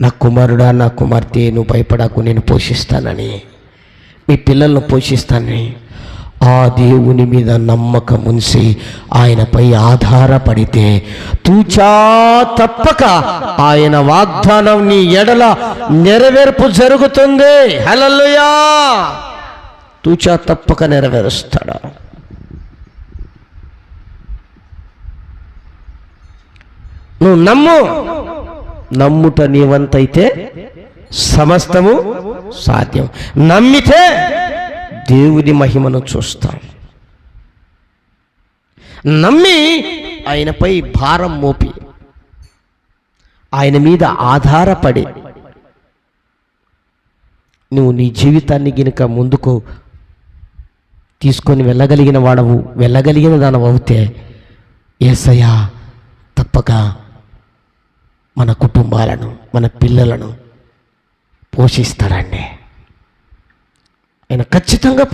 నా కుమారుడా నా కుమార్తె నువ్వు భయపడకు నేను పోషిస్తానని. మీ పిల్లలను పోషిస్తానని. ఆ దేవుని మీద నమ్మకం ఉంచి ఆయనపై ఆధారపడితే తూచా తప్పక ఆయన వాగ్దానం నీ ఎడల నెరవేర్పు జరుగుతుంది. హలలుయా తూచా తప్పక నెరవేరుస్తాడా? నువ్వు నమ్ము. నమ్ముట నీవంతైతే సమస్తము సాధ్యం. నమ్మితే దేవుని మహిమను చూస్తాం. నమ్మి ఆయనపై భారం మోపి ఆయన మీద ఆధారపడి నువ్వు నీ జీవితాన్ని గినక ముందుకు తీసుకొని వెళ్ళగలిగిన వాడవు వెళ్ళగలిగిన దానవు అవుతే ఏసయ్యా తప్పక మన కుటుంబాలను మన పిల్లలను పోషిస్తాడండి ఆయన ఖచ్చితంగా